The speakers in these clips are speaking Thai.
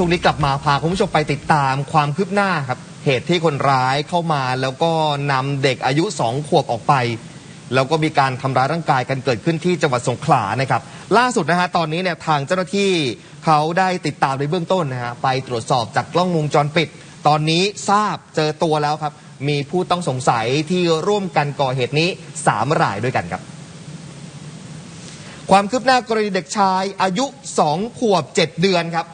ช่วงนี้กลับมาพาคุณผู้ชมไปติดตามความคืบหน้าครับ เหตุที่คนร้ายเข้ามาแล้วก็นำเด็กอายุสองขวบออกไป แล้วก็มีการทำร้ายร่างกายกันเกิดขึ้นที่จังหวัดสงขลานะครับ ล่าสุดนะฮะตอนนี้เนี่ยทางเจ้าหน้าที่เขาได้ติดตามในเบื้องต้นนะฮะไปตรวจสอบจากกล้องวงจรปิด ตอนนี้ทราบเจอตัวแล้วครับ มีผู้ต้องสงสัยที่ร่วมกันก่อเหตุนี้สามรายด้วยกันครับ ความคืบหน้ากรณีเด็กชายอายุ2ขวบ7เดือนครับ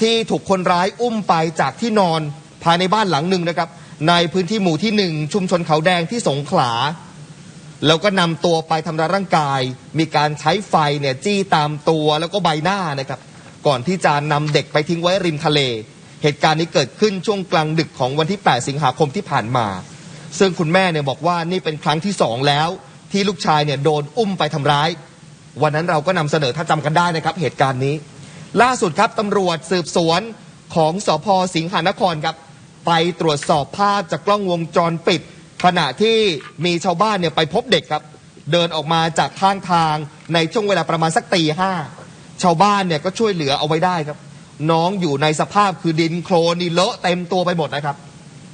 ที่ถูกคนร้ายอุ้มไปจากที่นอนภายในบ้านหลังหนึ่งนะครับ ในพื้นที่หมู่ที่1ชุมชนเขาแดงที่สงขลา แล้วก็นำตัวไปทำร้ายร่างกาย มีการใช้ไฟเนี่ยจี้ตามตัวแล้วก็ใบหน้านะครับ ก่อนที่จะนำเด็กไปทิ้งไว้ริมทะเล เหตุการณ์นี้เกิดขึ้นช่วงกลางดึกของวันที่ 8 สิงหาคมที่ผ่านมา ซึ่งคุณแม่เนี่ยบอกว่านี่เป็นครั้งที่สองแล้ว ที่ลูกชายเนี่ยโดนอุ้มไปทำร้าย วันนั้นเราก็นำเสนอถ้าจำกันได้นะครับ เหตุการณ์นี้ ล่าสุดครับตำรวจสืบสวนของสพสิงหานครครับ ไปตรวจสอบภาพจากกล้องวงจรปิด ขณะที่มีชาวบ้านเนี่ยไปพบเด็กครับ เดินออกมาจากข้างทางในช่วงเวลาประมาณสักตีห้าชาวบ้านเนี่ยก็ช่วยเหลือเอาไว้ได้ครับ น้องอยู่ในสภาพคือดินโคลนนี่เลอะเต็มตัวไปหมดนะครับ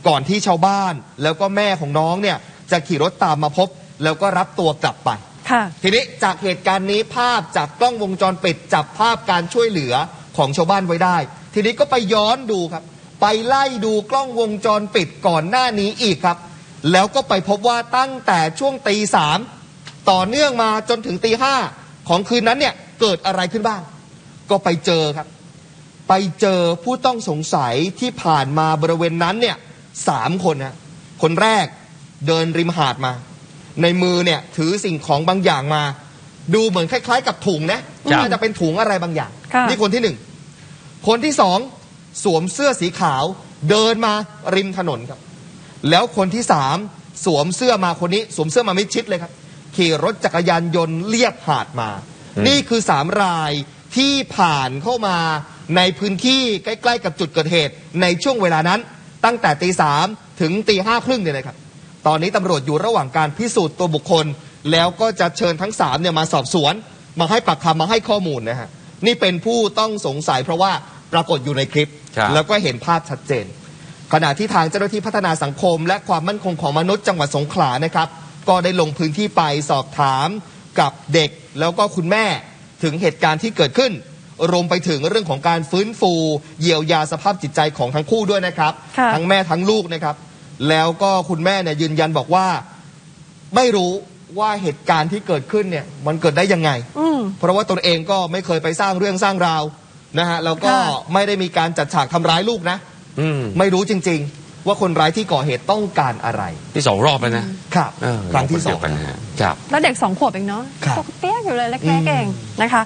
ก่อนที่ชาวบ้านแล้วก็แม่ของน้องเนี่ยจะขี่รถตามมาพบ แล้วก็รับตัวกลับไป ค่ะ ทีนี้จากเหตุการณ์นี้ภาพจากกล้องวงจรปิดจับภาพการช่วยเหลือของชาวบ้านไว้ได้ ทีนี้ก็ไปย้อนดูครับ ไปไล่ดูกล้องวงจรปิดก่อนหน้านี้อีกครับ แล้วก็ไปพบว่าตั้งแต่ช่วงตีสามต่อเนื่องมาจนถึงตีห้าของคืนนั้นเนี่ยเกิดอะไรขึ้นบ้าง ก็ไปเจอครับ ไปเจอผู้ต้องสงสัยที่ผ่านมาบริเวณนั้นเนี่ยสามคนนะคนแรกเดินริมหาดมา ในมือเนี่ยถือสิ่งของบางอย่างมา ดูเหมือนคล้าย ๆ กับถุงนะจ้ะ น่าจะเป็นถุงอะไรบางอย่าง ค่ะ นี่คนที่หนึ่งคนที่สองสวมเสื้อสีขาว เดินมาริมถนนครับ แล้วคนที่สามสวมเสื้อมาคนนี้ สวมเสื้อมามิดชิดเลยครับ ขี่รถจักรยานยนต์เลียบหาดมาอืมนี่คือสามรายที่ผ่านเข้ามาในพื้นที่ใกล้ ๆ กับจุดเกิดเหตุในช่วงเวลานั้น ตั้งแต่ตีสามถึงตีห้าครึ่งเนี่ยนะครับ ตอนนี้ตำรวจอยู่ระหว่างการพิสูจน์ตัวบุคคล แล้วก็จะเชิญทั้งสามเนี่ยมาสอบสวน มาให้ปากคำมาให้ข้อมูลนะฮะนี่เป็นผู้ต้องสงสัยเพราะว่าปรากฏอยู่ในคลิป ครับ แล้วก็เห็นภาพชัดเจน ขณะที่ทางเจ้าหน้าที่พัฒนาสังคม และความมั่นคงของมนุษย์จังหวัดสงขลานะครับ ก็ได้ลงพื้นที่ไปสอบถามกับเด็กแล้วก็คุณแม่ถึงเหตุการณ์ที่เกิดขึ้น รวมไปถึงเรื่องของการฟื้นฟู เยียวยาสภาพจิตใจของทั้งคู่ด้วยนะครับ ค่ะ ทั้งแม่ทั้งลูกนะครับ แล้วก็คุณแม่เนี่ยยืนยันบอกว่า ไม่รู้ว่าเหตุการณ์ที่เกิดขึ้นเนี่ย มันเกิดได้ยังไง อืม เพราะว่าตนเองก็ไม่เคยไปสร้างเรื่องสร้างราวนะฮะแล้วก็ค่ะ ไม่ได้มีการจัดฉากทำร้ายลูกนะ อืมไม่รู้จริง ๆ ว่าคนร้ายที่ก่อเหตุต้องการอะไรที่สองรอบแล้วนะครับ เออครั้งที่สอง เดียวกันนะฮะครับ แล้วเด็กสองขวบเองเนาะครับตกเตี้ยอยู่เลยเล็กๆเองนะคะ